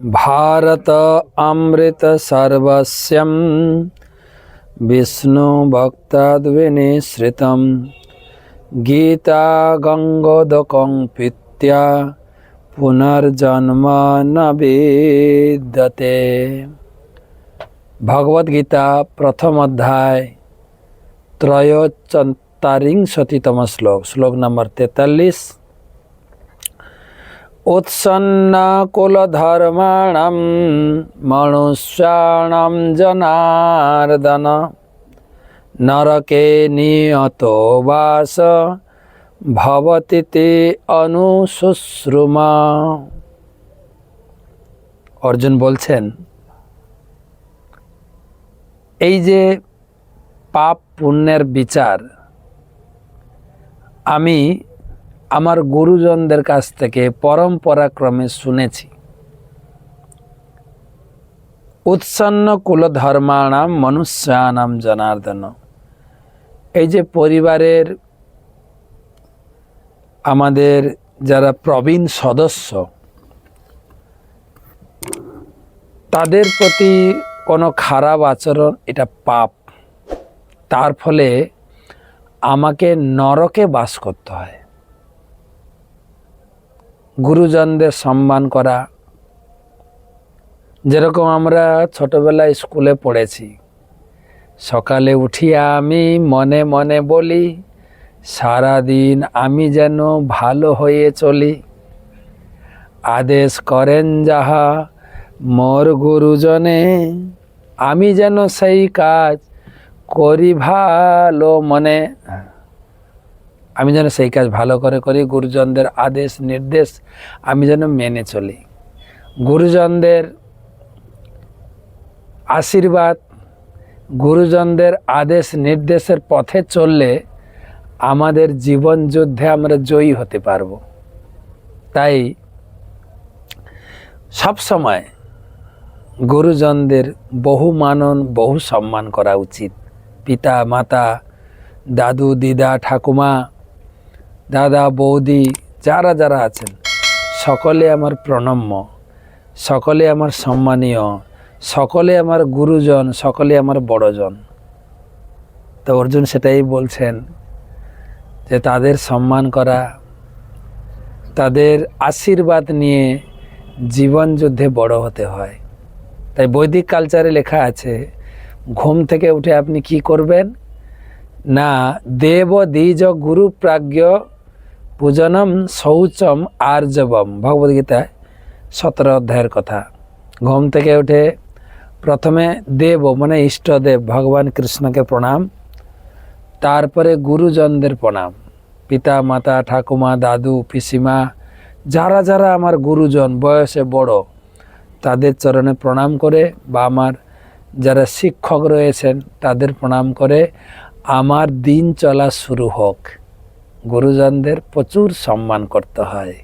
भारत अमृतसर्वस्यं विष्णुभक्ताद्विनिश्रितं गीता गङ्गोदकं पीत्या পুনর্জন্ম ন বিদ্যতে ভগবদ্গীতা প্রথম অধ্যায় ত্রয়োচত্বরিংশতিতম শ্লোক শ্লোক নম্বর তেতাল্লিশ উৎসন্ন কুলধর্মাণম মনুষ্যাণম জনার্দন নরকে নিয়ত বাস ভবতিতে অনুশুশ্রুমা অর্জুন বলছেন, এই যে পাপ পুণ্যের বিচার, আমি আমার গুরুজনদের কাছ থেকে পরম্পরাক্রমে শুনেছি। উৎসন্ন কুলধর্মাণাম মনুষ্যানাম জনার্দন। এই যে পরিবারের আমাদের যারা প্রবীণ সদস্য, তাদের প্রতি কোনো খারাপ আচরণ, এটা পাপ। তার ফলে আমাকে নরকে বাস করতে হয়। গুরুজনদের সম্মান করা। যেরকম আমরা ছোটবেলায় স্কুলে পড়েছি, সকালে উঠিয়া আমি, মনে মনে বলি, সারাদিন আমি যেন ভালো হয়ে চলি। আদেশ করেন যাহা, মোর গুরুজনে, আমি যেন সেই কাজ করি ভালো মনে। আমি যেন সেই কাজ ভালো করে করি, গুরুজনদের আদেশ, নির্দেশ আমি যেন মেনে চলি। গুরুজনদের আশীর্বাদ, গুরুজনদের আদেশ, নির্দেশের পথে চললে আমাদের জীবন যুদ্ধে আমরা জয়ী হতে পারব। তাই সব সময় গুরুজনদের বহু মানন, বহু সম্মান করা উচিত। পিতা, মাতা, দাদু, দিদা, ঠাকুমা দাদা, বৌদি, যারা যারা আছেন, সকলে আমার প্রণম্য, সকলে আমার সম্মানীয়, সকলে আমার গুরুজন, সকলে আমার বড়জন। তো অর্জুন সেটাই বলছেন যে তাদের সম্মান করা, তাদের আশীর্বাদ নিয়ে জীবন যুদ্ধে বড় হতে হয়। তাই বৈদিক কালচারে লেখা আছে, ঘুম থেকে উঠে আপনি কি করবেন? না, দেব, দ্বিজ, গুরু, প্রাজ্ঞ পূজনম শৌচম আর্যবম। ভগবদ্গীতায় সতেরো অধ্যায়ের কথা। ঘুম থেকে উঠে প্রথমে দেব মানে ইষ্টদেব, ভগবান কৃষ্ণকে প্রণাম। তারপরে গুরুজনদের প্রণাম। পিতা, মাতা, ঠাকুমা, দাদু, পিসিমা, যারা যারা আমার গুরুজন, বয়সে বড়, তাদের চরণে প্রণাম করে বা আমার যারা শিক্ষক রয়েছেন, তাদের প্রণাম করে আমার দিন চলা শুরু হোক। গুরুজনদের প্রচুর সম্মান করতে হয়।